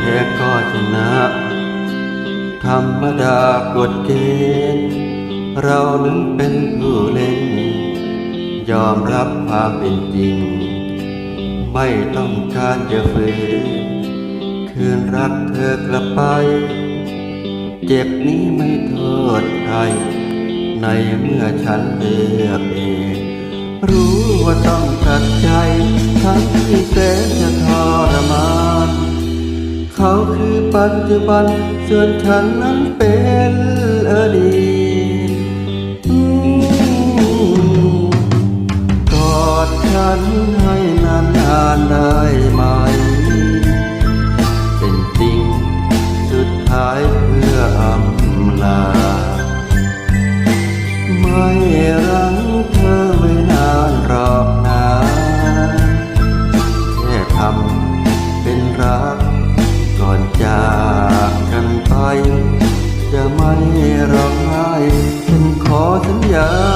แพ้ก็ชนะ ธรรมดากฎเกณฑ์ เรานั้นเป็นผู้เล่น ยอมรับความเป็นจริง ไม่ต้องการจะฝืนคืนรักเธอกลับไป เจ็บนี้ไม่โทษใคร ในเมื่อฉันเลือกเอง รู้ว่าต้องตัด ปัจจุบันส่วนฉันนั้นเป็นอดีตกอดฉันให้นานๆได้มา ร้องไห้ฉันขอสัญญา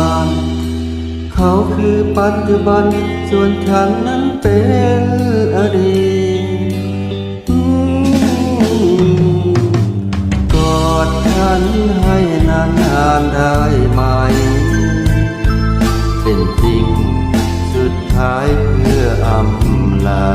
เขาคือปัจจุบัน ส่วนฉันนั้นเป็นอดีตกอดฉันให้นานๆได้ไหม เป็นจริงสุดท้ายเพื่ออำลา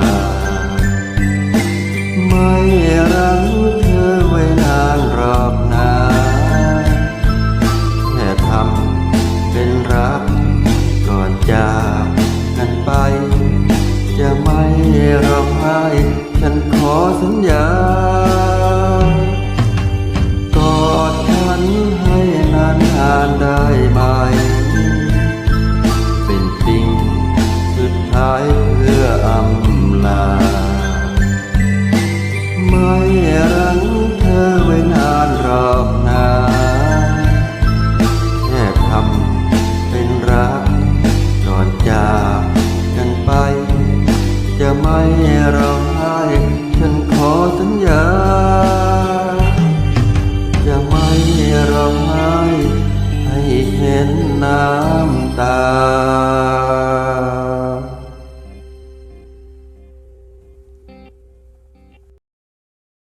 ท้ายเพื่ออำลา